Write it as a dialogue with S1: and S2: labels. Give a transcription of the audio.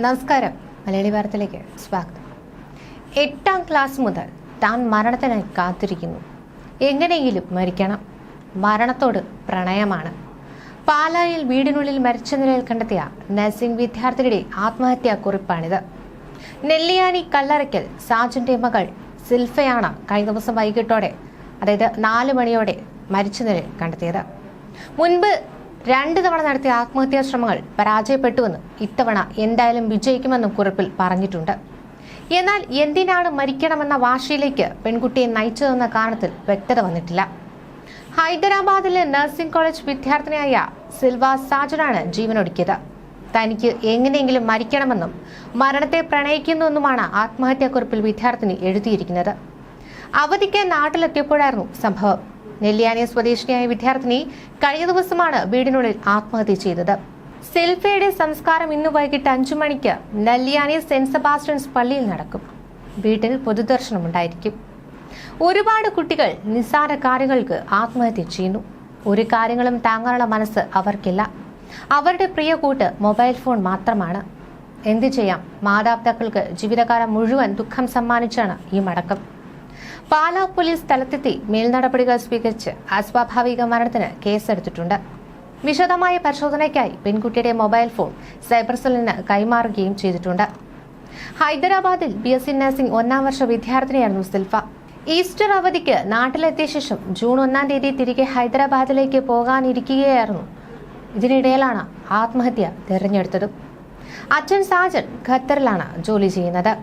S1: നമസ്കാരം. മലയാളി വാർത്തയിലേക്ക് സ്വാഗതം. എട്ടാം ക്ലാസ് മുതൽ താൻ മരണത്തിനായി കാത്തിരിക്കുന്നു. എങ്ങനെയെങ്കിലും മരിക്കണം. മരണത്തോട് പ്രണയമാണ്. പാലായിൽ വീടിനുള്ളിൽ മരിച്ച നിലയിൽ കണ്ടെത്തിയ നഴ്സിംഗ് വിദ്യാർത്ഥിയുടെ ആത്മഹത്യാ കുറിപ്പാണിത് നെല്ലിയാനി കല്ലറയ്ക്കൽ സാജന്റെ മകൾ സിൽഫയാണ് കഴിഞ്ഞ ദിവസം വൈകിട്ടോടെ അതായത് നാല് മണിയോടെ മരിച്ച നിലയിൽ കണ്ടെത്തിയത്. മുൻപ് രണ്ട് തവണ നടത്തിയ ആത്മഹത്യാ ശ്രമങ്ങൾ പരാജയപ്പെട്ടുവെന്നും ഇത്തവണ എന്തായാലും വിജയിക്കുമെന്നും കുറിപ്പിൽ പറഞ്ഞിട്ടുണ്ട്. എന്നാൽ എന്തിനാണ് മരിക്കണമെന്ന വാശിയിലേക്ക് പെൺകുട്ടിയെ നയിച്ചതെന്ന കാരണത്തിൽ വ്യക്തത വന്നിട്ടില്ല. ഹൈദരാബാദിലെ നഴ്സിംഗ് കോളേജ് വിദ്യാർത്ഥിനിയായ സിൽവ സാജനാണ് ജീവനൊടുക്കിയത്. തനിക്ക് എങ്ങനെയെങ്കിലും മരിക്കണമെന്നും മരണത്തെ പ്രണയിക്കുന്നുവെന്നുമാണ് ആത്മഹത്യാക്കുറിപ്പിൽ വിദ്യാർത്ഥിനി എഴുതിയിരിക്കുന്നത്. അവധിക്ക് നാട്ടിലെത്തിയപ്പോഴായിരുന്നു സംഭവം. നെല്ലിയാനി സ്വദേശിനിയായ വിദ്യാർത്ഥിനി കഴിഞ്ഞ ദിവസമാണ് വീടിനുള്ളിൽ ആത്മഹത്യ ചെയ്തത്. സെൽഫയുടെ സംസ്കാരം ഇന്ന് വൈകിട്ട് അഞ്ചു മണിക്ക് നെല്ലിയാനി സെന്റ് സെബാസ്റ്റ്യൻസ് പള്ളിയിൽ നടക്കും. വീട്ടിൽ പൊതുദർശനമുണ്ടായിരിക്കും ഒരുപാട് കുട്ടികൾ നിസ്സാര കാര്യങ്ങൾക്ക് ആത്മഹത്യ ചെയ്യുന്നു. ഒരു കാര്യങ്ങളും താങ്ങാനുള്ള മനസ്സ് അവർക്കില്ല. അവരുടെ പ്രിയ കൂട്ട് മൊബൈൽ ഫോൺ മാത്രമാണ്. എന്തു ചെയ്യാം? മാതാപിതാക്കൾക്ക് ജീവിതകാലം മുഴുവൻ ദുഃഖം സമ്മാനിച്ചാണ് ഈ മടക്കം. പാലാ പോലീസ് സ്ഥലത്തെത്തി മേൽനടപടികൾ സ്വീകരിച്ച് അസ്വാഭാവിക മരണത്തിന് കേസെടുത്തിട്ടുണ്ട്. വിശദമായ പരിശോധനയ്ക്കായി പെൺകുട്ടിയുടെ മൊബൈൽ ഫോൺ സൈബർ സെല്ലിന് കൈമാറുകയും ചെയ്തിട്ടുണ്ട്. ഹൈദരാബാദിൽ ബി എസ് സി നഴ്സിംഗ് ഒന്നാം വർഷ വിദ്യാർത്ഥിനിയായിരുന്നു സിൽഫ. ഈസ്റ്റർ അവധിക്ക് നാട്ടിലെത്തിയ ശേഷം ജൂൺ ഒന്നാം തീയതി തിരികെ ഹൈദരാബാദിലേക്ക് പോകാനിരിക്കുകയായിരുന്നു. ഇതിനിടയിലാണ് ആത്മഹത്യ തിരഞ്ഞെടുത്തത്. അച്ഛൻ സാജൻ ഖത്തറിലാണ് ജോലി ചെയ്യുന്നത്.